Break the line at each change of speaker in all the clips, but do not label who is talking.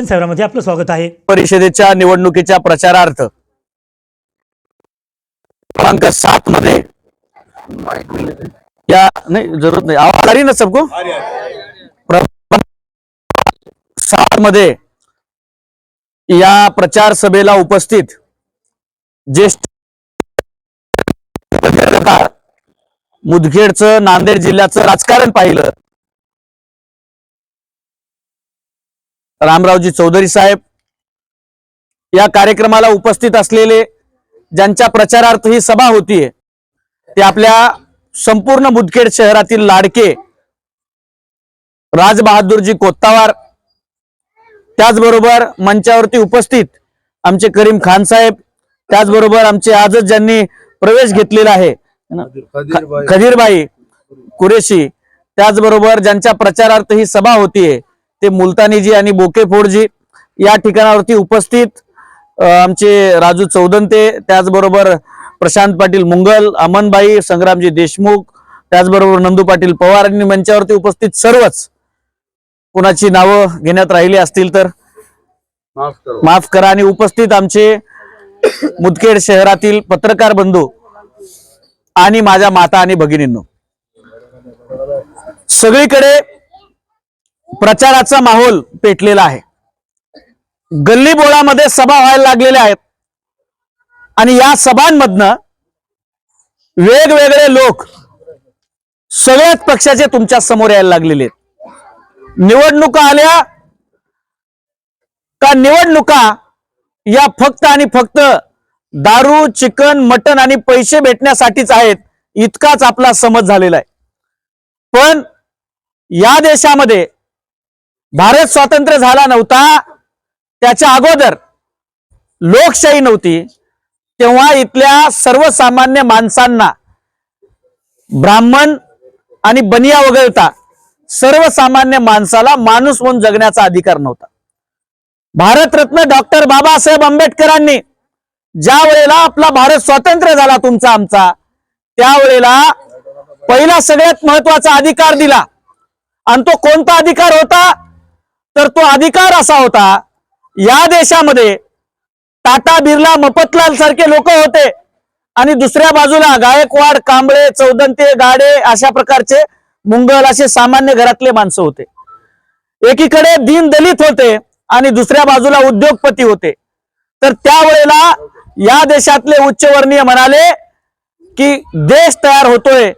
जनसेवरामध्ये आपलं स्वागत आहे.
परिषदेच्या निवडणुकीच्या प्रचारार्थ क्रमांक सात मध्ये. या नाही जरूरत नाही. आवाज आ रही ना सबको? सात मध्ये या प्रचार सभेला उपस्थित ज्येष्ठ मुदखेडचं नांदेड जिल्ह्याचं राजकारण पाहिलं. रामरावजी चौधरी साहेब या कार्यक्रमाला उपस्थित असलेले ज्यांच्या प्रचारार्थ ही सभा होतीये ते आपल्या संपूर्ण मुदखेड शहरातील लाडके राजबहादूरजी कोत्तावार त्याचबरोबर मंचावरती उपस्थित आमचे करीम खान साहेब त्याचबरोबर आमचे आजच ज्यांनी प्रवेश घेतलेला आहे खदीरबाई. कुरेशी त्याचबरोबर ज्यांच्या प्रचारार्थ ही सभा होतीये ते मुलतानीजी आणि बोकेफोडजी या ठिकाणावरती उपस्थित आमचे राजू चौदंते त्याचबरोबर प्रशांत पाटील मुंगल अमनबाई संग्रामजी देशमुख त्याचबरोबर नंदू पाटील पवार आणि मंचावरती उपस्थित सर्वच. कोणाची नावं घेण्यात राहिली असतील तर माफ करा आणि उपस्थित आमचे मुदखेड शहरातील पत्रकार बंधू आणि माझ्या माता आणि भगिनींनो. सगळीकडे प्रचाराचा माहोल पेटलेला आहे. गल्ली बोळामध्ये सभा व्हायला लागलेल्या आहेत. आणि या सभांमधनं वेगवेगळे लोक सगळ्याच पक्षाचे तुमच्यासमोर यायला लागलेले आहेत. निवडणुका आल्या का निवडणुका या फक्त आणि फक्त दारू चिकन मटन आणि पैसे भेटण्यासाठीच आहेत इतकाच आपला समज झालेला आहे. पण या देशामध्ये भारत स्वातंत्र्य झाला नव्हता त्याच्या अगोदर लोकशाही नव्हती तेव्हा इथल्या सर्वसामान्य माणसांना ब्राह्मण आणि बनिया वगळता सर्वसामान्य माणसाला माणूस म्हणून जगण्याचा अधिकार नव्हता. भारतरत्न डॉक्टर बाबासाहेब आंबेडकरांनी ज्या वेळेला आपला भारत स्वातंत्र्य झाला तुमचा आमचा त्यावेळेला पहिला सगळ्यात महत्त्वाचा अधिकार दिला. आणि तो कोणता अधिकार होता? तर तो अधिकार असा होता या देशामध्ये टाटा बिर्ला मफतलाल सारखे लोक होते आणि दुसऱ्या बाजूला गायकवाड कांबळे चौदंते गाडे अशा प्रकारचे मुंगल असे सामान्य घरातले माणसं होते. एकीकडे दीन दलित होते आणि दुसऱ्या बाजूला उद्योगपती होते. तर त्यावेळेला या देशातले उच्चवर्णीय म्हणाले की देश तयार होतोय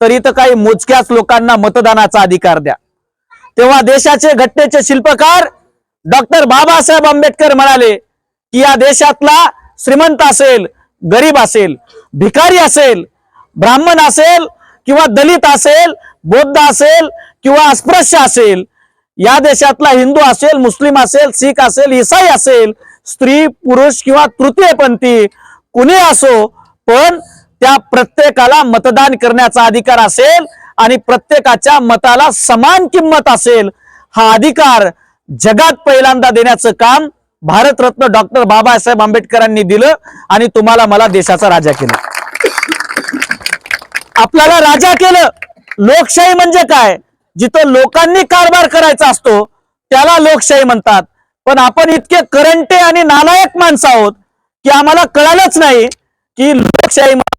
तर इथं काही मोजक्याच लोकांना मतदानाचा अधिकार द्या. तेव्हा देशाचे घटनेचे शिल्पकार डॉक्टर बाबासाहेब आंबेडकर म्हणाले की या देशातला श्रीमंत असेल गरीब असेल भिकारी असेल ब्राह्मण असेल किंवा दलित असेल बौद्ध असेल किंवा अस्पृश्य असेल या देशातला हिंदू असेल मुस्लिम असेल शीख असेल इसाई असेल स्त्री पुरुष किंवा तृतीयपंथी कुणी असो पण त्या प्रत्येकाला मतदान करण्याचा अधिकार असेल आणि प्रत्येकाच्या मताला समान किंमत असेल हा अधिकार जगात पहिल्यांदा देण्याचं काम भारतरत्न डॉक्टर बाबासाहेब आंबेडकरांनी दिलं आणि तुम्हाला मला देशाचा राजा केलं. आपल्याला राजा केलं. लोकशाही म्हणजे काय? जिथं लोकांनी कारभार करायचा असतो त्याला लोकशाही म्हणतात. पण आपण इतके करंटे आणि नालायक माणसं आहोत की आम्हाला कळालंच नाही की लोकशाही म्हणजे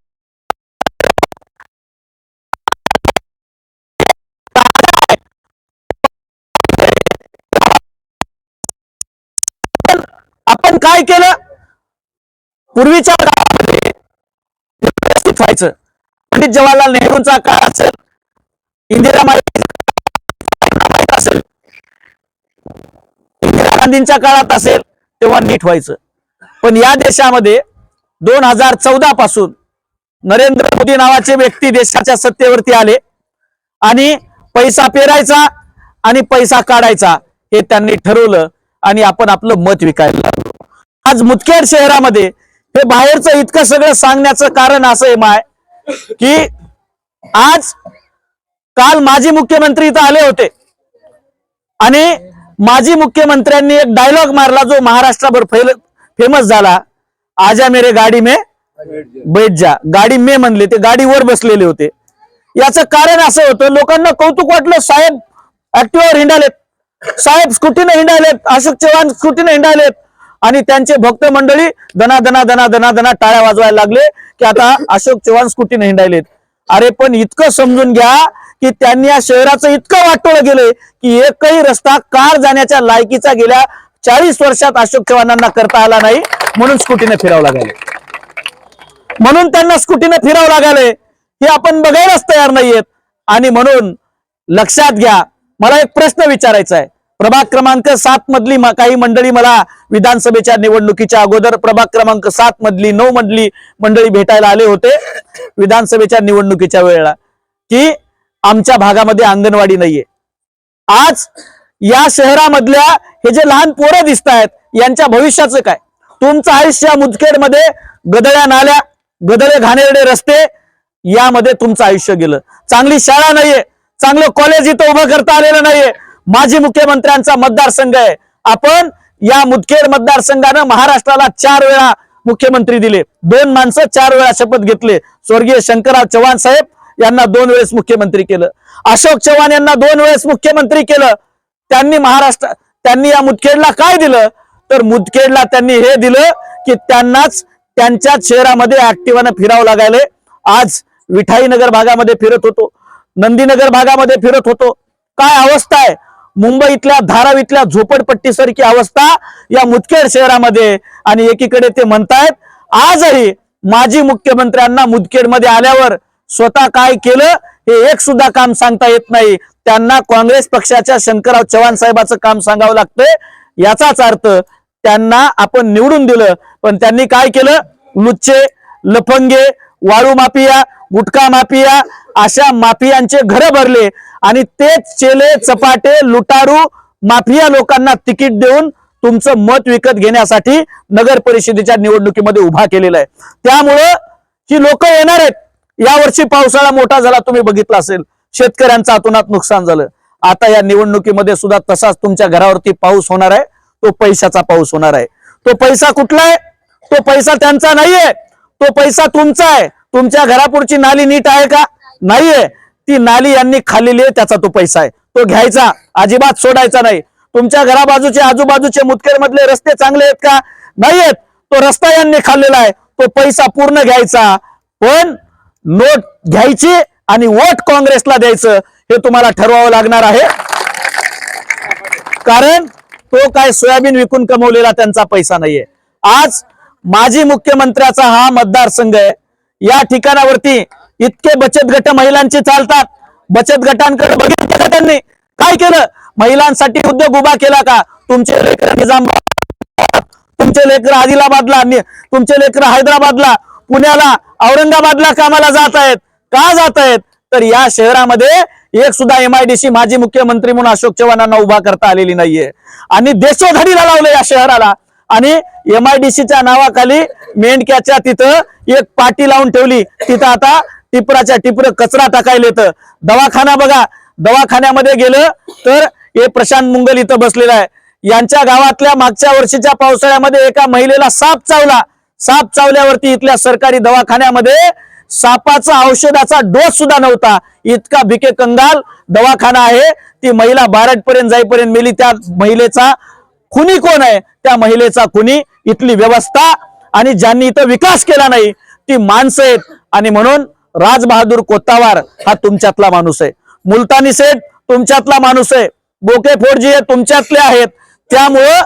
आपण काय केलं? पूर्वीच्या काळामध्ये व्यवस्थित व्हायचं पंडित जवाहरलाल नेहरूंचा काळ असेल इंदिरा माहिती असेल इंदिरा गांधींच्या काळात असेल तेव्हा नीट व्हायचं. पण या देशामध्ये दोन हजार चौदा पासून नरेंद्र मोदी नावाचे व्यक्ती देशाच्या सत्तेवरती आले आणि पैसा पेरायचा आणि पैसा काढायचा हे त्यांनी ठरवलं. आणि आपण आपलं मत विकायला लागलो. आज मुदखेड शहरामध्ये हे बाहेरचं इतकं सगळं सांगण्याचं कारण असं आहे माय की आज काल माजी मुख्यमंत्री इथं आले होते. आणि माजी मुख्यमंत्र्यांनी एक डायलॉग मारला जो महाराष्ट्राभर फेमस झाला. आजा मेरे गाडी में बैठ जा. गाडी मे म्हणले ते गाडीवर बसलेले होते. याचं कारण असं होतं लोकांना कौतुक वाटलं साहेब ऍक्टिव्हवर हिंडालेत. साहेब स्कूटीने हिंडायलेत अशोक चव्हाण स्कुटीने हिंडायलेत. आणि त्यांचे भक्त मंडळी दना दना दना दना दना टाळ्या वाजवायला लागले की आता अशोक चव्हाण स्कूटीने हिंडायलेत. अरे पण इतकं समजून घ्या की त्यांनी या शहराचं इतकं वाटोळं गेलंय की एकही रस्ता कार जाण्याच्या लायकीचा गेल्या चाळीस वर्षात अशोक चव्हाणांना करता आला नाही म्हणून स्कूटीने फिरावं लागले म्हणून त्यांना स्कूटीने फिरावं लागले हे आपण बघायलाच तयार नाहीयेत. आणि म्हणून लक्षात घ्या मला एक प्रश्न विचारायचा आहे. प्रभाग क्रमांक सात मधली काही मंडळी मला विधानसभेच्या निवडणुकीच्या अगोदर प्रभाग क्रमांक सात मधली नऊ मधली मंडळी भेटायला आले होते विधानसभेच्या निवडणुकीच्या वेळेला. की आमच्या भागामध्ये अंगणवाडी नाहीये. आज या शहरामधल्या हे जे लहान पोरं दिसत आहेत यांच्या भविष्याचं काय? तुमचं आयुष्य मुदखेडमध्ये गदळ्या नाल्या गदळे घाणेरडे रस्ते यामध्ये तुमचं आयुष्य गेलं. चांगली शाळा नाहीये. चांगलं कॉलेज इथं उभं करता आलेलं नाहीये. माजी मुख्यमंत्र्यांचा मतदारसंघ आहे. आपण या मुदखेड मतदारसंघानं महाराष्ट्राला चार वेळा मुख्यमंत्री दिले. दोन माणसं चार वेळा शपथ घेतले. स्वर्गीय शंकरराव चव्हाण साहेब यांना दोन वेळेस मुख्यमंत्री केलं. अशोक चव्हाण यांना दोन वेळेस मुख्यमंत्री केलं. त्यांनी महाराष्ट्र त्यांनी या मुदखेडला काय दिलं? तर मुदखेडला त्यांनी हे दिलं की त्यांनाच त्यांच्याच शहरामध्ये ऍक्टिव्हानं फिरावं लागायले. आज विठाईनगर भागामध्ये फिरत होतो. नंदीनगर भागामध्ये फिरत होतो. काय अवस्था आहे? मुंबईतल्या धारावीतल्या झोपडपट्टीसारखी अवस्था या मुदखेड शहरामध्ये आणि एकीकडे ते म्हणतायत आजही माजी मुख्यमंत्र्यांना मुदखेडमध्ये आल्यावर स्वतः काय केलं हे एक सुद्धा काम सांगता येत नाही. त्यांना काँग्रेस पक्षाच्या शंकरराव चव्हाण साहेबाचं काम सांगावं लागतंय. याचाच अर्थ त्यांना आपण निवडून दिलं पण त्यांनी काय केलं? लुच्चे लफंगे वाळू माफिया गुटखा माफिया अशा माफियांचे घरं भरले. आणि तेच चेले चपाटे लुटारू माफिया लोकांना तिकीट देऊन तुमचं मत विकत घेण्यासाठी नगर परिषदेच्या निवडणुकीमध्ये उभा केलेला आहे. त्यामुळं ही लोक येणार आहेत. यावर्षी पावसाळा मोठा झाला तुम्ही बघितला असेल. शेतकऱ्यांचं अतुनात नुकसान झालं. आता या निवडणुकीमध्ये सुद्धा तसाच तुमच्या घरावरती पाऊस होणार आहे. तो पैशाचा पाऊस होणार आहे. तो पैसा कुठला आहे? तो पैसा त्यांचा नाहीये. तो पैसा तुमचा आहे. तुमच्या घरापुढची नाली नीट आहे का? नाहीये. ती नाली यांनी खाल्लेली आहे त्याचा तो पैसा आहे. तो घ्यायचा अजिबात सोडायचा नाही. तुमच्या घराबाजूचे आजूबाजूचे मुदखेड मधले रस्ते चांगले आहेत का? नाहीयेत तो रस्ता यांनी खाल्लेला आहे. तो पैसा पूर्ण घ्यायचा. पण नोट घ्यायची आणि वोट काँग्रेसला द्यायचं हे तुम्हाला ठरवावं लागणार आहे. कारण तो काय सोयाबीन विकून कमवलेला त्यांचा पैसा नाहीये. आज माजी मुख्यमंत्र्याचा हा मतदारसंघ आहे. या ठिकाणावरती इतके बचत गट महिलांचे चालतात. बचत गटांकडे बघितलं का त्यांनी? काय केलं? महिलांसाठी उद्योग उभा केला का? तुमचे लेकर निजामाबाद तुमचे लेकर आदिलाबादला तुमचे लेकर हैदराबादला पुण्याला औरंगाबादला कामाला जात आहेत. का जात आहेत? तर या शहरामध्ये एक सुद्धा एमआयडीसी माजी मुख्यमंत्री म्हणून अशोक चव्हाणांना उभा करता आलेली नाहीये. आणि देशोधडीला लावलं या शहराला. आणि एमआयडीसीच्या नावाखाली मेंढक्याच्या तिथं एक पाटी लावून ठेवली. तिथं आता टिपराच्या टिपर कचरा टाकायला येतं. दवाखाना बघा. दवाखान्यामध्ये गेलं तर हे प्रशांत मुंगल इथं बसलेला आहे. यांच्या गावातल्या मागच्या वर्षीच्या पावसाळ्यामध्ये एका महिलेला साप चावला. साप चावल्यावरती इथल्या सरकारी दवाखान्यामध्ये सापाचा औषधाचा डोस सुद्धा नव्हता. इतका भिके कंगाल दवाखाना आहे. ती महिला बारटपर्यंत जाईपर्यंत मेली. त्या महिलेचा खुनी कोण आहे? त्या महिलेचा खुनी इथली व्यवस्था आणि ज्यांनी इथं विकास केला नाही ती माणसं आहेत. आणि म्हणून राजबहादूर कोत्तावार हा तुमच्यातला माणूस आहे. मुलतानी सेठ तुमच्यातला माणूस आहे. बोके फोडजी हे तुमच्यातले आहेत. त्यामुळं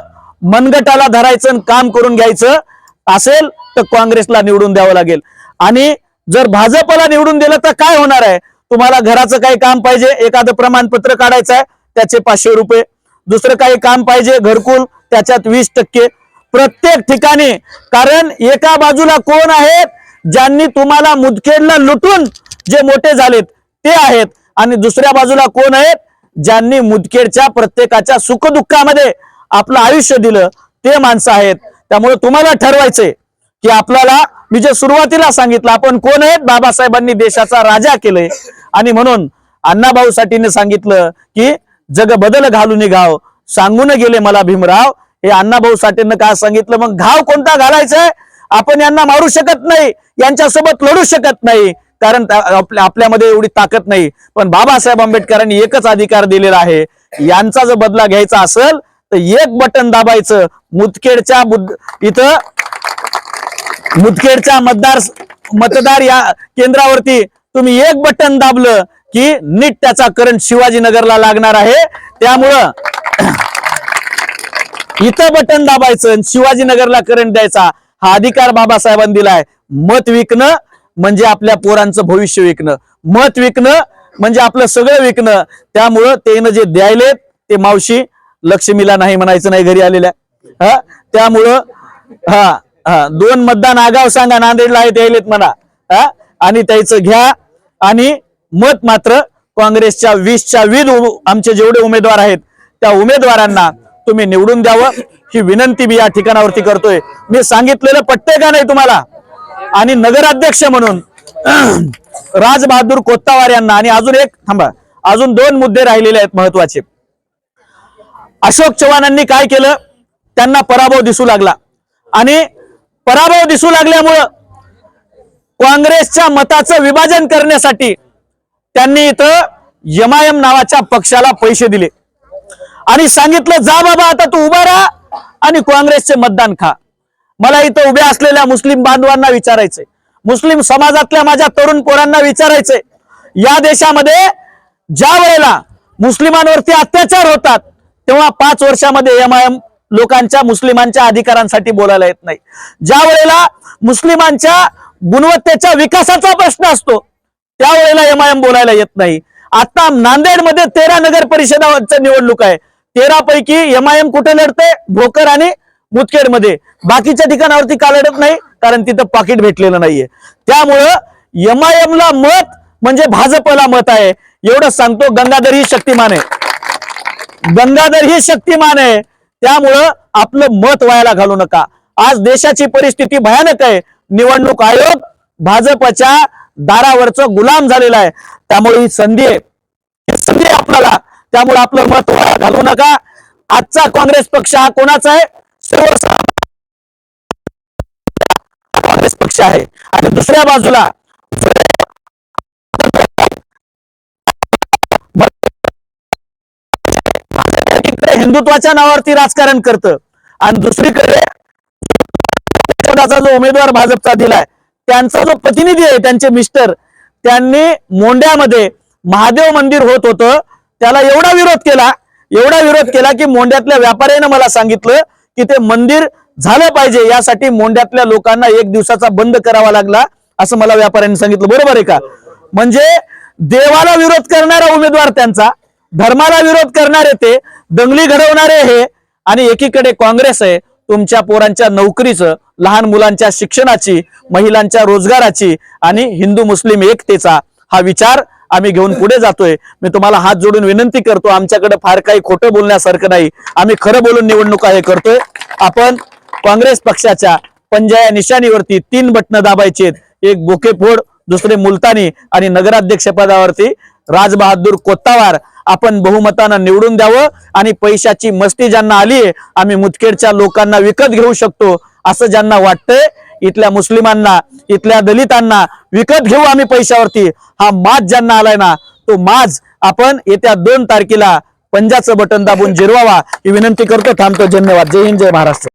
मनगटाला धरायचं आणि काम करून घ्यायचं असेल तर काँग्रेसला निवडून द्यावं लागेल. आणि जर भाजपला निवडून दिलं तर काय होणार आहे? तुम्हाला घराचं काही काम पाहिजे एखादं प्रमाणपत्र काढायचं आहे त्याचे पाचशे रुपये. दुसरं काही काम पाहिजे घरकुल त्याच्यात वीस टक्के. प्रत्येक ठिकाणी कारण एका बाजूला कोण आहेत? ज्यांनी तुम्हाला मुदखेडला लुटून जे मोठे झालेत ते आहेत. आणि दुसऱ्या बाजूला कोण आहेत? ज्यांनी मुदखेडच्या प्रत्येकाच्या सुखदुःखामध्ये आपलं आयुष्य दिलं ते माणसं आहेत. त्यामुळे तुम्हाला ठरवायचंय की आपल्याला मी जे सुरुवातीला सांगितलं आपण कोण आहेत? बाबासाहेबांनी देशाचा राजा केलंय. आणि म्हणून अण्णाभाऊ साठीने सांगितलं की जग बदल घालून घाव सांगून गेले मला भीमराव. हे अण्णाभाऊ साठेंना काय सांगितलं? मग घाव कोणता घालायचाय? आपण यांना मारू शकत नाही यांच्यासोबत लढू शकत नाही. कारण आपल्यामध्ये एवढी ताकद नाही. पण बाबासाहेब आंबेडकरांनी एकच अधिकार दिलेला आहे. यांचा जर बदला घ्यायचा असेल तर एक बटन दाबायचं. मुदखेडच्या इथं मुदखेडच्या मतदार मतदार या केंद्रावरती तुम्ही एक बटन दाबलं की नीट त्याचा करंट शिवाजीनगरला लागणार आहे. त्यामुळं इथं बटन दाबायचं आणि शिवाजीनगरला करंट द्यायचा. हा अधिकार बाबासाहेबांनी दिलाय. मत विकणं म्हणजे आपल्या पोरांचं भविष्य विकणं. मत विकणं म्हणजे आपलं सगळं विकणं. त्यामुळं त्यानं जे द्यायलेत ते मावशी लक्ष्मीला नाही म्हणायचं नाही घरी आलेल्या. हा? त्यामुळं हा हा दोन मतदान आगाव सांगा नांदेडला आहेत यायलेत म्हणा. हा? आणि त्याचं घ्या. आणि मत मात्र काँग्रेसच्या वीसच्या वीज उ- आमचे जेवढे उमेदवार आहेत त्या उमेदवारांना तुम्ही निवडून द्यावं. ही विनंती मी या ठिकाणावरती करतोय. मी सांगितलेलं पट्टे का नाही तुम्हाला? आणि नगराध्यक्ष म्हणून राज बहादूर कोत्तावार यांना आणि अजून एक थांबा अजून दोन मुद्दे राहिलेले आहेत महत्त्वाचे. अशोक चव्हाणांनी काय केलं? त्यांना पराभव दिसू लागला. आणि पराभव दिसू लागल्यामुळं काँग्रेसच्या मताचं विभाजन करण्यासाठी त्यांनी इथं यमायम नावाच्या पक्षाला पैसे दिले. आणि सांगितलं जा बाबा आता तू उभा राहा. आणि काँग्रेसचे मतदान खा. मला इथं उभ्या असलेल्या मुस्लिम बांधवांना विचारायचंय. मुस्लिम समाजातल्या माझ्या तरुण पोरांना विचारायचंय. या देशामध्ये ज्या वेळेला मुस्लिमांवरती अत्याचार होतात तेव्हा पाच वर्षामध्ये एम आय एम लोकांच्या मुस्लिमांच्या अधिकारांसाठी बोलायला येत नाही. ज्या वेळेला मुस्लिमांच्या गुणवत्तेच्या विकासाचा प्रश्न असतो त्यावेळेला एम आय एम बोलायला येत नाही. आता नांदेडमध्ये तेरा नगर परिषदाच्या निवडणूक आहे. तेरा पैकी एमआयएम आय एम कुठे लढते? भोकर आणि मुदखेडमध्ये. बाकीच्या ठिकाणावरती का लढत नाही? कारण तिथं पाकिट भेटलेलं नाहीये. त्यामुळं एमआयएमला ला मत म्हणजे भाजपला मत आहे. एवढं सांगतो गंगाधर ही शक्तिमान आहे. गंगाधर ही शक्तिमान आहे. त्यामुळं आपलं मत व्हायला घालू नका. आज देशाची परिस्थिती भयानक आहे. निवडणूक आयोग भाजपच्या दारावरचं गुलाम झालेला आहे. त्यामुळे ही संधी आहे. ही संधी आपल्याला. त्यामुळे आपलं मत घालवू घालू नका. आजचा काँग्रेस पक्ष हा कोणाचा आहे? सर्वसामान्य काँग्रेस पक्ष आहे. आणि दुसऱ्या बाजूला हिंदुत्वाच्या नावावरती राजकारण करतं. आणि दुसरीकडे जो उमेदवार भाजपचा दिलाय त्यांचा जो प्रतिनिधी आहे त्यांचे मिस्टर त्यांनी मोंड्यामध्ये महादेव मंदिर होत होतं. त्याला एवढा विरोध केला एवढा विरोध केला की मोंड्यातल्या व्यापाऱ्यानं मला सांगितलं की ते मंदिर झालं पाहिजे यासाठी मोंड्यातल्या लोकांना एक दिवसाचा बंद करावा लागला असं मला व्यापाऱ्यांनी सांगितलं. बरोबर आहे का? म्हणजे देवाला विरोध करणारा उमेदवार त्यांचा धर्माला विरोध करणारे ते दंगली घडवणारे हे आणि एकीकडे काँग्रेस आहे तुमच्या पोरांच्या नोकरीचं लहान मुलांच्या शिक्षणाची महिलांच्या रोजगाराची आणि हिंदू मुस्लिम एकतेचा हा विचार आम्ही घेऊन पुढे जातोय. मी तुम्हाला हात जोडून विनंती करतो आमच्याकडे फार काही खोटं बोलण्यासारखं नाही. आम्ही खरं बोलून निवडणुका हे करतोय. आपण काँग्रेस पक्षाच्या पंजाया निशाणीवरती तीन बटणं दाबायचे एक बोकेफोड दुसरे मुलतानी आणि नगराध्यक्ष पदावरती राजबहादूर कोत्तावार आपण बहुमतानं निवडून द्यावं आणि पैशाची मस्ती ज्यांना आली आम्ही मुदखेडच्या लोकांना विकत घेऊ शकतो असं ज्यांना वाटतंय इथल्या मुस्लिमांना इथल्या दलितांना विकत घेऊ आम्ही पैशावरती. हा माज ज्यांना आलाय ना तो माज आपण येत्या दोन तारखेला पंजाचं बटन दाबून जिरवावा. ही विनंती करतो थांबतो. धन्यवाद. जय हिंद जय महाराष्ट्र.